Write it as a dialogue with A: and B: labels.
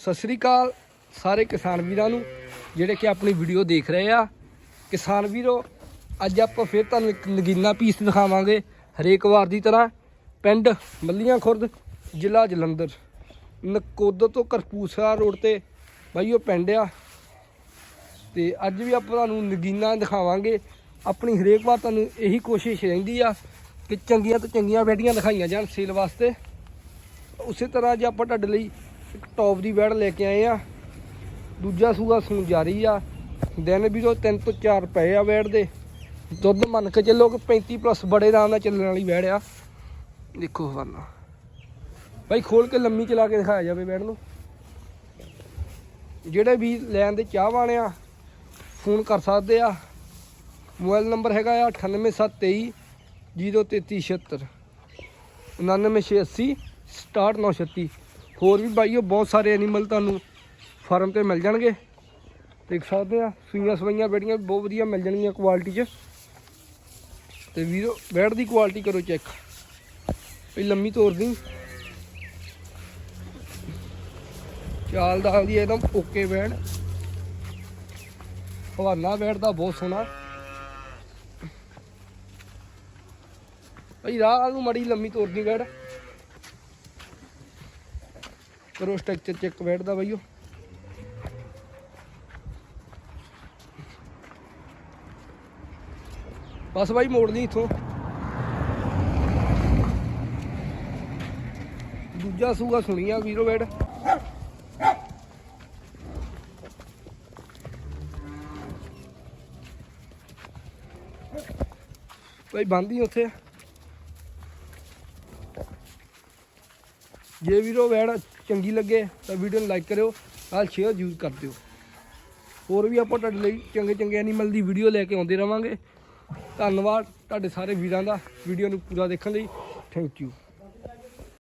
A: ਸਤਿ ਸ੍ਰੀ ਅਕਾਲ ਸਾਰੇ ਕਿਸਾਨ ਵੀਰਾਂ ਨੂੰ, ਜਿਹੜੇ ਕਿ ਆਪਣੀ ਵੀਡੀਓ ਦੇਖ ਰਹੇ ਆ। ਕਿਸਾਨ ਵੀਰੋ, ਅੱਜ ਆਪਾਂ ਫਿਰ ਤੁਹਾਨੂੰ ਇੱਕ ਨਗੀਨਾ ਪੀਸ ਦਿਖਾਵਾਂਗੇ, ਹਰੇਕ ਵਾਰ ਦੀ ਤਰ੍ਹਾਂ, ਪਿੰਡ ਮੱਲੀਆਂ ਖੁਰਦ ਜ਼ਿਲ੍ਹਾ ਜਲੰਧਰ। ਨਕੋਦਰ ਤੋਂ ਕਰਪੂਸਾ ਰੋਡ ਤੇ ਬਾਈ ਉਹ ਪਿੰਡ ਆ। ਤੇ ਅੱਜ ਵੀ ਆਪਾਂ ਤੁਹਾਨੂੰ ਨਗੀਨਾ ਦਿਖਾਵਾਂਗੇ। ਆਪਣੀ ਹਰੇਕ ਵਾਰ ਤੁਹਾਨੂੰ ਇਹੀ ਕੋਸ਼ਿਸ਼ ਰਹਿੰਦੀ ਆ ਕਿ ਚੰਗੀਆਂ ਤੋਂ ਚੰਗੀਆਂ ਵੈਟੀਆਂ ਦਿਖਾਈਆਂ ਜਾਣ ਸੇਲ ਵਾਸਤੇ। ਉਸੇ ਤਰ੍ਹਾਂ ਜੇ ਆਪਾਂ ਤੁਹਾਡੇ ਲਈ ਟੌਪ ਦੀ ਵੈੜ ਲੈ ਕੇ ਆਏ ਆ। ਦੂਜਾ ਸੂਆ ਸੂਣ ਜਾਰੀ ਆ। ਦਿਨ ਵੀ ਤੋਂ 3 ਤੋਂ 4 ਪਏ ਆ ਵੈੜ ਦੇ। ਦੁੱਧ ਮੰਨ ਕੇ ਚੱਲੋ ਕਿ 35 ਪਲੱਸ ਬੜੇ ਆਰਾਮ ਨਾਲ ਚੱਲਣ ਵਾਲੀ ਵੈੜ ਆ। ਦੇਖੋ ਹਵਾਨਾ। ਭਾਈ ਖੋਲ ਕੇ ਲੰਮੀ ਚਲਾ ਕੇ ਦਿਖਾਇਆ ਜਾਵੇ ਵੈੜ ਨੂੰ। ਜਿਹੜੇ ਵੀ ਲੈਣ ਦੇ ਚਾਹਵਾਨ ਆ, ਫੋਨ ਕਰ ਸਕਦੇ ਆ। ਮੋਬਾਈਲ ਨੰਬਰ ਹੈਗਾ ਆ 98723 03376 99680 67936 ਹੋਰ ਵੀ ਬਾਈਓ, ਬਹੁਤ ਸਾਰੇ ਐਨੀਮਲ ਤੁਹਾਨੂੰ ਫਾਰਮ ਤੇ ਮਿਲ ਜਾਣਗੇ। ਦੇਖ ਸਕਦੇ ਆ, ਸੂਈਆਂ ਸਵਾਈਆਂ ਬੇੜੀਆਂ ਵੀ ਬਹੁਤ ਵਧੀਆ ਮਿਲ ਜਾਣਗੀਆਂ ਕੁਆਲਿਟੀ 'ਚ। ਤੇ ਵੀਰੋ ਬੈਡ ਦੀ ਕੁਆਲਿਟੀ ਕਰੋ ਚੈੱਕ ਇਹ ਲੰਮੀ ਤੋਰਦੀ ਚਾਲ ਦਾ ਆਉਂਦੀ ਇੱਕਦਮ ਓਕੇ ਬੈਡ ਹਵਾਨਾ ਬੈੜ ਦਾ ਬਹੁਤ ਸੋਹਣਾ। ਭਾਈ ਰਾਹ ਨੂੰ ਮੜੀ ਲੰਮੀ ਤੋਰ ਤੋਰਦੀ ਬੈੜ ਕਰੋ ਸਟਰਕਚਰ ਚੈੱਕ ਬੈਡ ਦਾ ਬਾਈਓ ਬਸ ਬਾਈ ਮੋੜ ਲਈ ਇਥੋਂ। ਦੂਜਾ ਸੂਗਾ ਸੁਣੀਆ ਵੀਰੋ ਬੈਡ ਭਾਈ ਬੰਦੀ ਉੱਥੇ ਜੇ ਵੀਰੋ ਵੈੜ ਚੰਗੀ ਲੱਗੇ ਤਾਂ ਵੀਡੀਓ ਨੂੰ ਲਾਈਕ ਕਰਿਓ, ਨਾਲ ਸ਼ੇਅਰ ਜ਼ਰੂਰ ਕਰ ਦਿਓ। ਹੋਰ ਵੀ ਆਪਾਂ ਤੁਹਾਡੇ ਲਈ ਚੰਗੇ ਚੰਗੇ ਐਨੀਮਲ ਦੀ ਵੀਡੀਓ ਲੈ ਕੇ ਆਉਂਦੇ ਰਵਾਂਗੇ। ਧੰਨਵਾਦ ਤੁਹਾਡੇ ਸਾਰੇ ਵੀਰਾਂ ਦਾ ਵੀਡੀਓ ਨੂੰ ਪੂਰਾ ਦੇਖਣ ਲਈ। Thank you